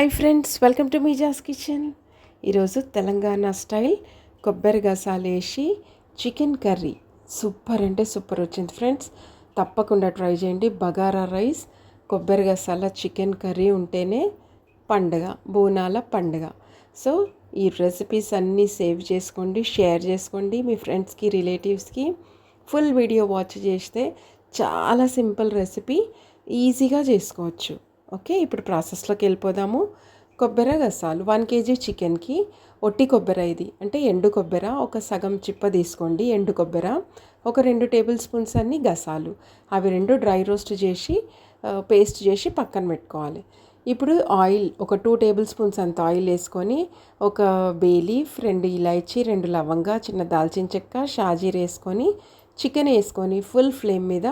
Hi friends welcome to Meeja's kitchen. ఈరోజు Telangana style కొబ్బరి గసాలు వేసి చికెన్ కర్రీ. సూపర్ అంటే సూపర్ వచ్చింది ఫ్రెండ్స్. తప్పకుండా ట్రై చేయండి. బగారా రైస్ కొబ్బరి గసాల చికెన్ కర్రీ ఉంటేనే పండగ బోనాల పండగ. సో ఈ రెసిపీస్ అన్నీ సేవ్ చేసుకోండి షేర్ చేసుకోండి మీ ఫ్రెండ్స్కి రిలేటివ్స్కి ఫుల్ వీడియో వాచ్ చేస్తే చాలా సింపుల్ రెసిపీ ఈజీగా చేసుకోవచ్చు. ఓకే ఇప్పుడు ప్రాసెస్లోకి వెళ్ళిపోదాము. కొబ్బరి గసాలు వన్ కేజీ చికెన్కి ఒట్టి కొబ్బరి ఇది. అంటే ఎండు కొబ్బరి ఒక సగం చిప్ప తీసుకోండి ఎండు కొబ్బరి ఒక రెండు టేబుల్ స్పూన్స్ అన్ని గసాలు. అవి రెండు డ్రై రోస్ట్ చేసి పేస్ట్ చేసి పక్కన పెట్టుకోవాలి. ఇప్పుడు ఆయిల్ ఒక టూ టేబుల్ స్పూన్స్ అంత ఆయిల్ వేసుకొని ఒక బేలీఫ్ రెండు ఇలాయచి రెండు లవంగా చిన్న దాల్చిన చెక్క షాజీర్ వేసుకొని చికెన్ వేసుకొని ఫుల్ ఫ్లేమ్ మీద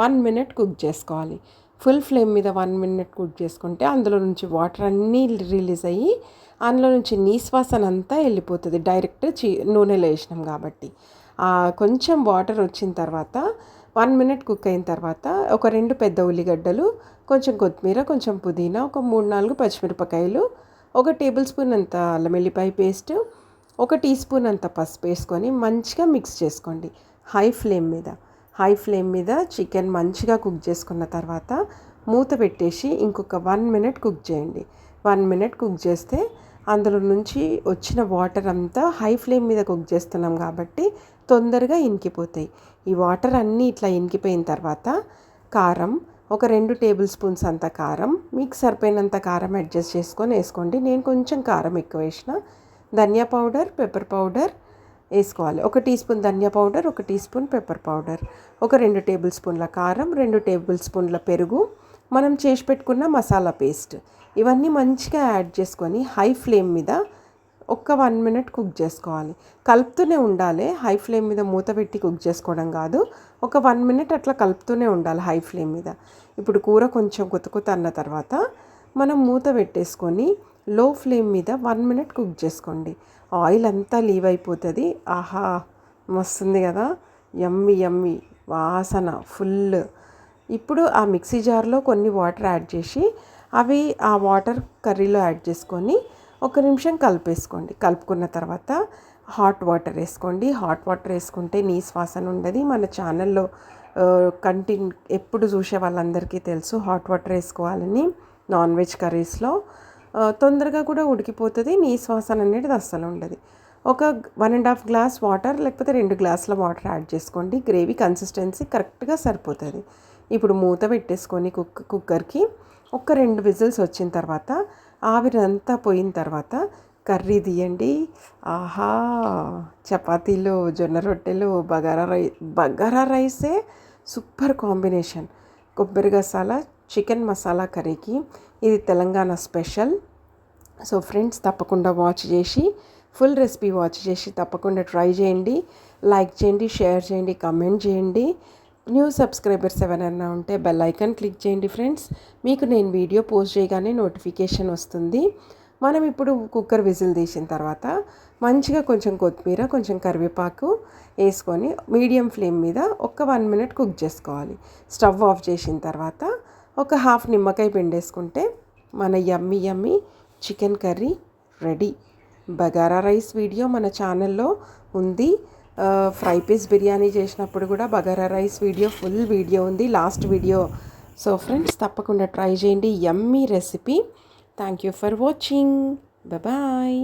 వన్ మినిట్ కుక్ చేసుకోవాలి. ఫుల్ ఫ్లేమ్ మీద వన్ మినిట్ కుక్ చేసుకుంటే అందులో నుంచి వాటర్ అన్నీ రిలీజ్ అయ్యి అందులో నుంచి నీశ్వాసన అంతా వెళ్ళిపోతుంది. డైరెక్ట్ చీ నూనెలో వేసినాం కాబట్టి. కొంచెం వాటర్ వచ్చిన తర్వాత వన్ మినిట్ కుక్ అయిన తర్వాత ఒక రెండు పెద్ద ఉల్లిగడ్డలు కొంచెం కొత్తిమీర కొంచెం పుదీనా ఒక మూడు నాలుగు పచ్చిమిరపకాయలు ఒక టేబుల్ స్పూన్ అంత అల్లం పేస్ట్ ఒక టీ స్పూన్ అంత పసుపు వేసుకొని మంచిగా మిక్స్ చేసుకోండి హై ఫ్లేమ్ మీద. హై ఫ్లేమ్ మీద చికెన్ మంచిగా కుక్ చేసుకున్న తర్వాత మూత పెట్టేసి ఇంకొక వన్ మినిట్ కుక్ చేయండి. వన్ మినిట్ కుక్ చేస్తే అందులో నుంచి వచ్చిన వాటర్ అంతా హై ఫ్లేమ్ మీద కుక్ చేస్తున్నాం కాబట్టి తొందరగా ఇంకిపోతాయి ఈ వాటర్ అన్నీ ఇట్లా ఇంకిపోయిన తర్వాత కారం ఒక రెండు టేబుల్ స్పూన్స్ అంత కారం మీకు సరిపోయినంత కారం అడ్జస్ట్ చేసుకొని వేసుకోండి. నేను కొంచెం కారం ఎక్కువ వేసిన ధనియా పౌడర్ పెప్పర్ పౌడర్ వేసుకోవాలి. ఒక టీ స్పూన్ ధనియా పౌడర్ ఒక టీ స్పూన్ పెప్పర్ పౌడర్ ఒక రెండు టేబుల్ స్పూన్ల కారం రెండు టేబుల్ స్పూన్ల పెరుగు మనం చేసి పెట్టుకున్న మసాలా పేస్ట్. ఇవన్నీ మంచిగా యాడ్ చేసుకొని హై ఫ్లేమ్ మీద ఒక్క వన్ మినిట్ కుక్ చేసుకోవాలి. కలుపుతూనే ఉండాలి. హై ఫ్లేమ్ మీద మూత పెట్టి కుక్ చేసుకోవడం కాదు. ఒక వన్ మినిట్ అట్లా కలుపుతూనే ఉండాలి హై ఫ్లేమ్ మీద. ఇప్పుడు కూర కొంచెం కొత్త అన్న తర్వాత మనం మూత పెట్టేసుకొని లో ఫ్లేమ్ మీద వన్ మినిట్ కుక్ చేసుకోండి. ఆయిల్ అంతా లీవ్ అయిపోతుంది. ఆహా మస్తుంది కదా. యమ్మి యమ్మి వాసన ఫుల్. ఇప్పుడు ఆ మిక్సీ జార్లో కొన్ని వాటర్ యాడ్ చేసి అవి ఆ వాటర్ కర్రీలో యాడ్ చేసుకొని ఒక నిమిషం కలిపేసుకోండి. కలుపుకున్న తర్వాత హాట్ వాటర్ వేసుకోండి. హాట్ వాటర్ వేసుకుంటే నీ శ్వాసన ఉండదు. మన ఛానల్లో కంటిన్ ఎప్పుడు చూసే వాళ్ళందరికీ తెలుసు హాట్ వాటర్ వేసుకోవాలని. నాన్ వెజ్ కర్రీస్లో తొందరగా కూడా ఉడికిపోతుంది నీ శ్వాసన అనేది అస్సలు ఉండదు. ఒక one and half glass water లేకపోతే రెండు గ్లాసుల వాటర్ యాడ్ చేసుకోండి గ్రేవీ కన్సిస్టెన్సీ కరెక్ట్గా సరిపోతుంది. ఇప్పుడు మూత పెట్టేసుకొని కుక్ కుక్కర్కి ఒక రెండు విజిల్స్ వచ్చిన తర్వాత ఆవిరంతా పోయిన తర్వాత కర్రీ తీయండి. ఆహా! చపాతీలు జొన్న రొట్టెలు బగారా రై బగారా రైసే సూపర్ కాంబినేషన్. కొబ్బరి గసాల చికెన్ మసాలా కర్రీకి ఇది తెలంగాణ స్పెషల్. సో ఫ్రెండ్స్ తప్పకుండా వాచ్ చేసి ఫుల్ రెసిపీ వాచ్ చేసి తప్పకుండా ట్రై చేయండి. లైక్ చేయండి షేర్ చేయండి కమెంట్ చేయండి. న్యూ సబ్స్క్రైబర్స్ ఎవరైనా ఉంటే బెల్ ఐకాన్ క్లిక్ చేయండి ఫ్రెండ్స్ మీకు నేను వీడియో పోస్ట్ చేయగానే నోటిఫికేషన్ వస్తుంది. మనం ఇప్పుడు కుక్కర్ విజిల్ తీసిన తర్వాత మంచిగా కొంచెం కొత్తిమీర కొంచెం కరివేపాకు వేసుకొని మీడియం ఫ్లేమ్ మీద ఒక వన్ మినిట్ కుక్ చేసుకోవాలి. స్టవ్ ఆఫ్ చేసిన తర్వాత ఒక హాఫ్ నిమ్మకాయ పిండేసుకుంటే మన yummy yummy chicken curry ready. Bagara rice video మన ఛానల్లో ఉంది. ఫ్రై పీస్ బిర్యానీ చేసినప్పుడు కూడా bagara rice video full video ఉంది లాస్ట్ వీడియో. సో ఫ్రెండ్స్ తప్పకుండా ట్రై చేయండి yummy recipe. Thank you for watching. Bye